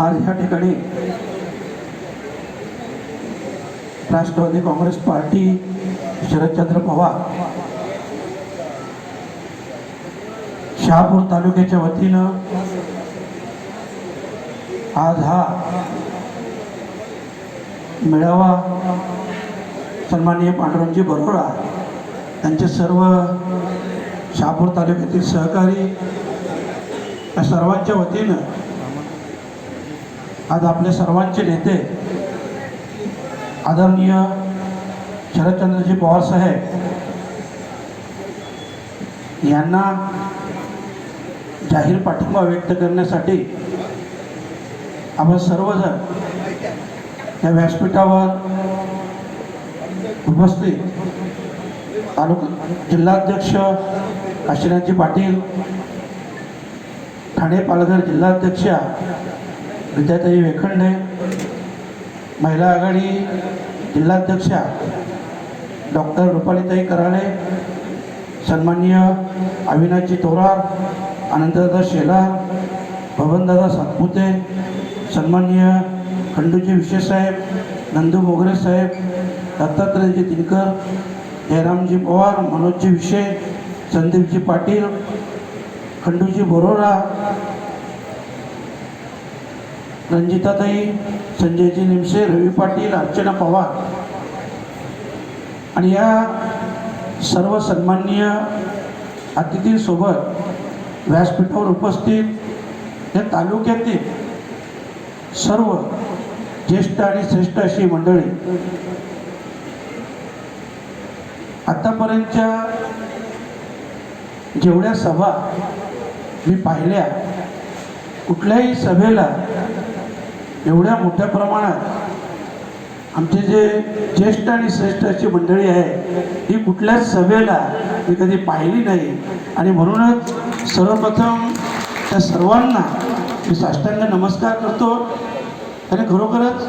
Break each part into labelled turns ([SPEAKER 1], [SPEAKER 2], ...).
[SPEAKER 1] आज ह्या ठिकाणी राष्ट्रवादी काँग्रेस पार्टी शरदचंद्र पवार शहापूर तालुक्याच्या वतीनं आज हा मेळावा सन्माननीय पांडुरंगजी बरोरा त्यांचे सर्व शहापूर तालुक्यातील सहकारी या सर्वांच्या वतीनं आज आपले सर्वांचे नेते आदरणीय शरदचंद्रजी पवार साहेब यांना जाहीर पाठिंबा व्यक्त करण्यासाठी आपण सर्वजण या व्यासपीठावर उपस्थित तालुका जिल्हाध्यक्ष काशीनाथजी पाटील ठाणे पालघर जिल्हाध्यक्षा विद्याताई वेखंडे महिला आघाडी जिल्हाध्यक्षा डॉक्टर रुपालीताई कराळे सन्माननीय अविनाशजी तोरार आनंददादा शेलार भवनदादा सातपुते सन्माननीय खंडूजी विशे साहेब नंदू मोगरे साहेब दत्तात्रयजी दिनकर जयरामजी पवार मनोजजी विशे संदीपजी पाटील खंडूजी बोरोरा रंजिताताई संजयजी निमसे रवी पाटील अर्चना पवार. आणि या सर्व सन्माननीय अतिथींसोबत व्यासपीठावर उपस्थित या तालुक्यातील सर्व ज्येष्ठ आणि श्रेष्ठ अशी मंडळी आतापर्यंतच्या जेवढ्या सभा मी पाहिल्या कुठल्याही सभेला एवढ्या मोठ्या प्रमाणात आमचे जे ज्येष्ठ आणि श्रेष्ठ अशी मंडळी आहे ही कुठल्याच सभेला मी कधी पाहिली नाही. आणि म्हणूनच सर्वप्रथम त्या सर्वांना मी साष्टांग नमस्कार करतो. आणि खरोखरच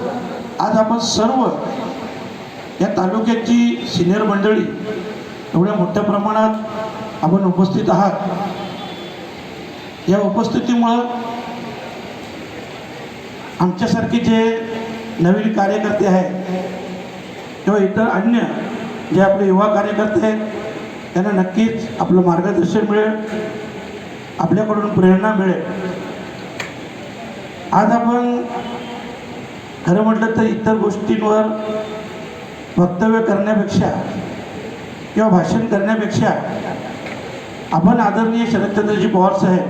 [SPEAKER 1] आज आपण सर्व या तालुक्याची सिनियर मंडळी एवढ्या मोठ्या प्रमाणात आपण उपस्थित आहात. या उपस्थितीमुळं आमच्यासारखे जे नवीन कार्यकर्ते आहेत किंवा इतर अन्य जे आपले युवा कार्यकर्ते आहेत त्यांना नक्कीच आपलं मार्गदर्शन मिळेल आपल्याकडून प्रेरणा मिळेल. आज आपण खरं म्हटलं तर इतर गोष्टींवर वक्तव्य करण्यापेक्षा किंवा भाषण करण्यापेक्षा आपण आदरणीय शरदचंद्रजी पवार साहेब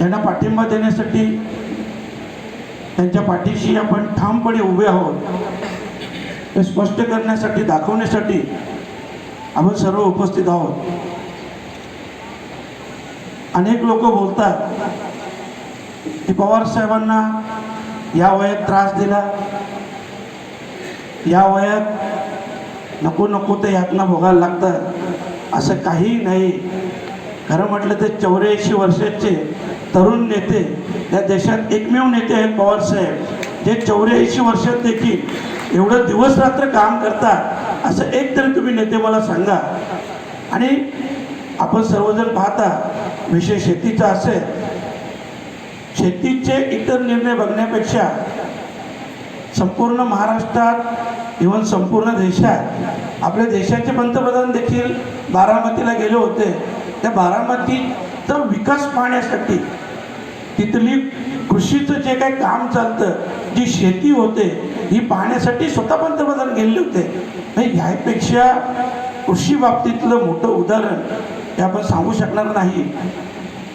[SPEAKER 1] यांना पाठिंबा देण्यासाठी त्यांच्या पाठीशी आपण ठामपणे उभे आहोत. हे स्पष्ट करण्यासाठी दाखवण्यासाठी आपण सर्व उपस्थित आहोत. अनेक लोक बोलतात की पवार साहेबांना या वयात त्रास दिला. या वयात नको नको ते यातना भोगायला लागतं असं काही नाही. खरं म्हटलं तर चौऱ्याऐंशी वर्षाचे तरुण नेते या देशात एकमेव नेते आहेत पवारसाहेब जे चौऱ्याऐंशी वर्षात देखील एवढं दिवस रात्र काम करतात. असं एक तरी तुम्ही नेते मला सांगा. आणि आपण सर्वजण पाहता विषय शेतीचा असेल. शेतीचे इतर निर्णय बघण्यापेक्षा संपूर्ण महाराष्ट्रात इव्हन संपूर्ण देशात आपल्या देशाचे पंतप्रधान देखील बारामतीला गेले होते. त्या बारामतीचा विकास पाहण्यासाठी तिथली कृषीचं जे काही काम चालतं जी शेती होते ही पाहण्यासाठी स्वतः पंतप्रधान गेले होते. नाही ह्यापेक्षा कृषी बाबतीतलं मोठं उदाहरण हे आपण सांगू शकणार नाही.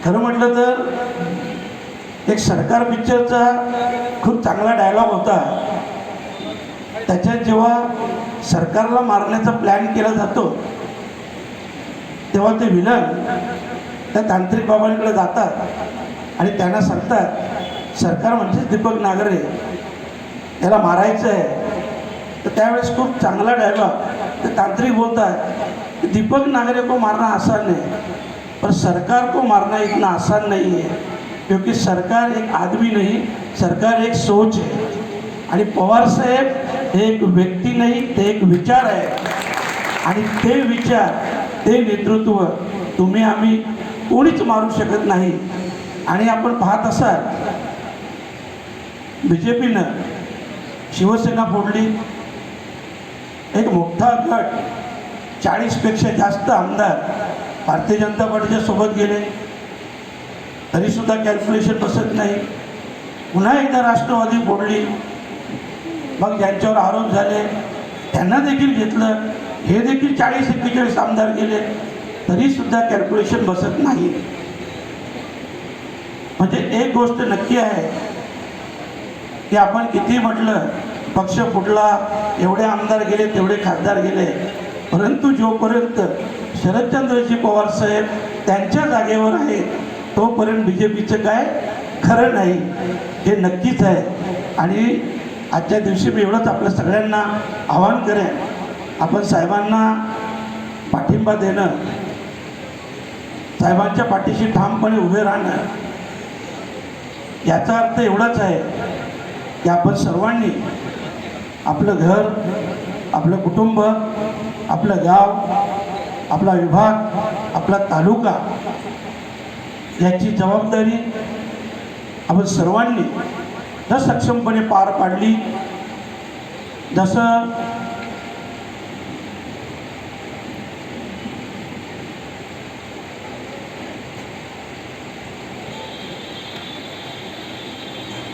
[SPEAKER 1] खरं म्हटलं तर एक सरकार पिक्चरचा खूप चांगला डायलॉग होता. त्याच्यात जेव्हा सरकारला मारण्याचा प्लॅन केला जातो तेव्हा ते विलन त्या तांत्रिक बाबांकडे जातात. आणि त्यांना सांगतात सरकार म्हणजेच दीपक नागरे त्याला मारायचं आहे तर त्यावेळेस खूप चांगला डायलॉग ते तांत्रिक बोलतात दीपक नागरे को मारना आसान नाही पर सरकार को मारना इतना आसान नहीं है क्योंकि सरकार एक आदमी नहीं सरकार एक सोच है. आणि पवार साहेब हे एक व्यक्ती नाही ते एक विचार आहे. आणि ते विचार ते नेतृत्व तुम्ही आम्ही कोणीच मारू शकत नाही. आणि आपण पाहत असाल बी जे पीनं शिवसेना फोडली. एक मोठा गट चाळीसपेक्षा जास्त आमदार भारतीय जनता पार्टीच्या सोबत गेले. तरीसुद्धा कॅल्क्युलेशन बसत नाही. पुन्हा एकदा राष्ट्रवादी फोडली. मग ज्यांच्यावर आरोप झाले त्यांना देखील घेतलं. हे देखील चाळीस एक्केचाळीस आमदार गेले. तरीसुद्धा कॅल्क्युलेशन बसत नाही. म्हणजे एक गोष्ट नक्की आहे की आपण किती म्हटलं पक्ष फुटला एवढे आमदार गेले तेवढे खासदार गेले. परंतु जोपर्यंत शरदचंद्रजी पवार साहेब त्यांच्या जागेवर आहेत तोपर्यंत बी जे पीचं काय खरं नाही हे नक्कीच आहे. आणि आजच्या दिवशी मी एवढंच आपल्या सगळ्यांना आवाहन करेन. आपण साहेबांना पाठिंबा देणं साहेबांच्या पाठीशी ठामपणे उभे राहणं याचा अर्थ एवढाच आहे की आपण सर्वांनी आपलं घर आपलं कुटुंब आपलं गाव आपला विभाग आपला तालुका याची जबाबदारी आपण सर्वांनी जर सक्षमपणे पार पाडली जसं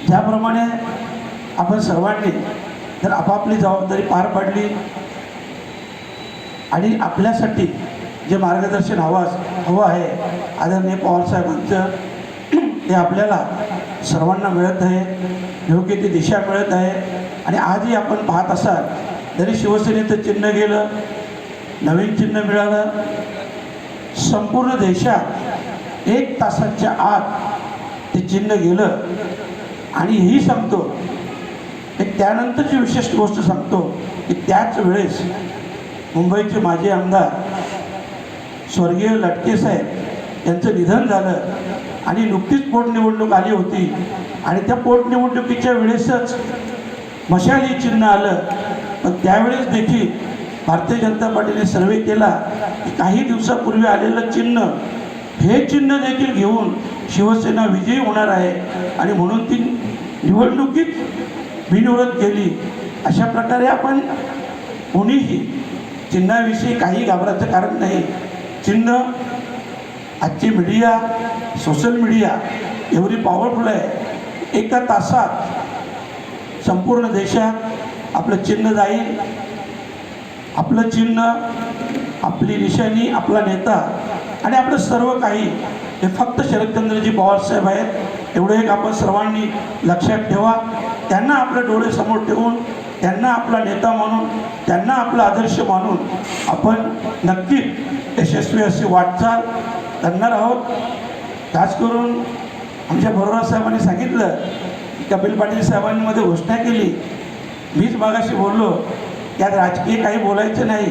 [SPEAKER 1] ज्याप्रमाणे आपण सर्वांनी जर आपापली जबाबदारी पार पाडली आणि आपल्यासाठी जे मार्गदर्शन हवास हवं आहे आदरणीय पवारसाहेबांचं ते आपल्याला सर्वांना मिळत आहे योग्य ती दिशा मिळत आहे. आणि आजही आपण पाहत असाल जरी शिवसेनेचं चिन्ह गेलं नवीन चिन्ह मिळालं संपूर्ण देशात एक तासाच्या आत ते चिन्ह गेलं आणि ही सांगतो. की त्यानंतरची विशेष गोष्ट सांगतो की त्याच वेळेस मुंबईचे माजी आमदार स्वर्गीय लटकेसाहेब यांचं निधन झालं आणि नुकतीच पोटनिवडणूक आली होती. आणि त्या पोटनिवडणुकीच्या वेळेसच मशाली चिन्ह आलं. पण त्यावेळेस देखील भारतीय जनता पार्टीने सर्वे केला की काही दिवसापूर्वी आलेलं चिन्ह हे चिन्ह देखील घेऊन शिवसेना विजयी होणार आहे आणि म्हणून ती निवडणुकीत बिनविरोध केली. अशा प्रकारे आपण कोणीही चिन्हाविषयी काही घाबरायचं कारण नाही. चिन्ह आजची मीडिया सोशल मीडिया एवढी पॉवरफुल आहे. एका तासात संपूर्ण देशात आपलं चिन्ह जाईल. आपलं चिन्ह आपली निशाणी आपला नेता आणि आपलं सर्व काही हे फक्त शरदचंद्रजी पवारसाहेब आहेत. एवढं एक आपण सर्वांनी लक्षात ठेवा. त्यांना आपले डोळे समोर ठेवून त्यांना आपला नेता मानून त्यांना आपला आदर्श मानून आपण नक्कीच यशस्वी अशी वाटचाल करणार आहोत. खास करून आमच्या बरोबर साहेबांनी सांगितलं कपिल पाटील साहेबांमध्ये घोषणा केली. मीच मागाशी बोललो त्यात राजकीय काही बोलायचं नाही.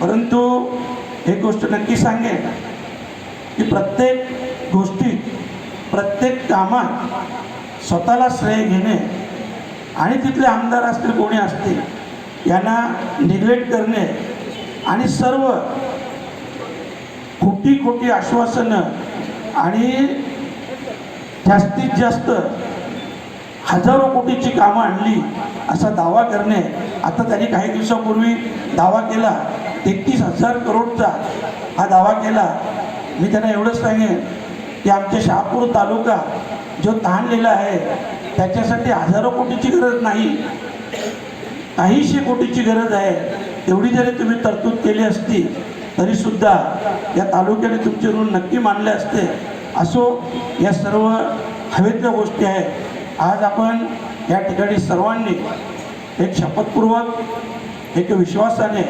[SPEAKER 1] परंतु एक गोष्ट नक्की सांगेन. की प्रत्येक गोष्टीत प्रत्येक कामात स्वतःला श्रेय घेणे आणि तिथले आमदार असतील कोणी असतील यांना निग्लेक्ट करणे आणि सर्व खोटी खोटी आश्वासनं आणि जास्तीत जास्त हजारो कोटीची कामं आणली असा दावा करणे. आता त्यांनी काही दिवसापूर्वी दावा केला तेहतीस हजार करोडचा हा दावा केला. मी त्यांना एवढंच सांगेन की आमच्या शहापूर तालुका जो ताणलेला आहे त्याच्यासाठी हजारो कोटीची गरज नाही. काहीशे कोटीची गरज आहे. तेवढी जरी तुम्ही तरतूद केली असती तरीसुद्धा या तालुक्याने तुमचे ऋण नक्की मानले असते. असो या सर्व हवेतल्या गोष्टी आहेत. आज आपण या ठिकाणी सर्वांनी एक शपथपूर्वक एक विश्वासाने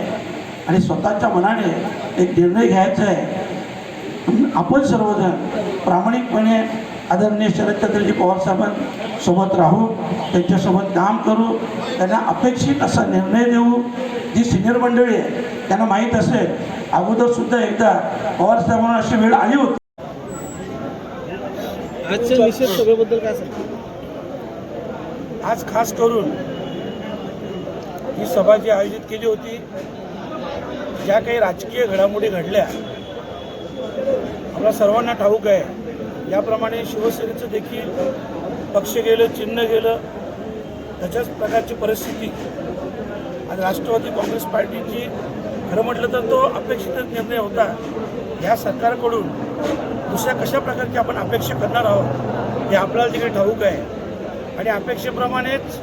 [SPEAKER 1] आणि स्वतःच्या मनाने एक निर्णय घ्यायचा आहे. आपण सर्वजण प्रामाणिकपणे आदरणीय शरदचंद्रजी पवार साहेबांसोबत राहू त्यांच्यासोबत काम करू त्यांना अपेक्षित असा निर्णय देऊ जी सिनियर मंडळी आहे त्यांना माहीत असेल. अगोदर सुद्धा एकदा पवार साहेबांना अशी वेळ आली होती.
[SPEAKER 2] आजच्या निषेध सभेबद्दल काय सांगता?
[SPEAKER 1] आज खास करून ही सभा जी आयोजित केली होती ज्या काही राजकीय घडामोडी घडल्या आपल्या सर्वांना ठाऊक आहे. याप्रमाणे शिवसेनेचं देखील पक्ष गेलं चिन्ह गेलं त्याच्याच प्रकारची परिस्थिती. आणि राष्ट्रवादी काँग्रेस पार्टीची खरं म्हटलं तर तो अपेक्षित निर्णय होता. या सरकारकडून दुसऱ्या कशा प्रकारची आपण अपेक्षा करणार आहोत हे आपल्याला तिकडे ठाऊक आहे. आणि अपेक्षेप्रमाणेच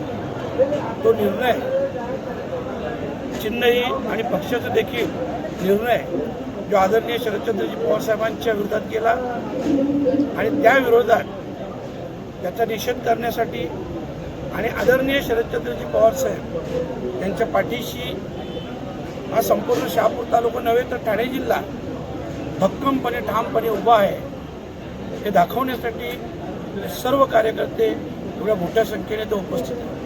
[SPEAKER 1] तो निर्णय चिन्हही आणि पक्षाचा देखील निर्णय जो आदरणीय शरदचंद्रजी पवार साहेबांच्या विरोधात केला आणि त्या विरोधात त्याचा निषेध करण्यासाठी आणि आदरणीय शरदचंद्रजी पवार साहेब यांच्या पाठीशी हा संपूर्ण शहापूर तालुका नव्हे तर ठाणे जिल्हा भक्कमपणे ठामपणे उभा आहे. हे दाखवण्यासाठी सर्व कार्यकर्ते एवढ्या मोठ्या संख्येने ते उपस्थित आहेत.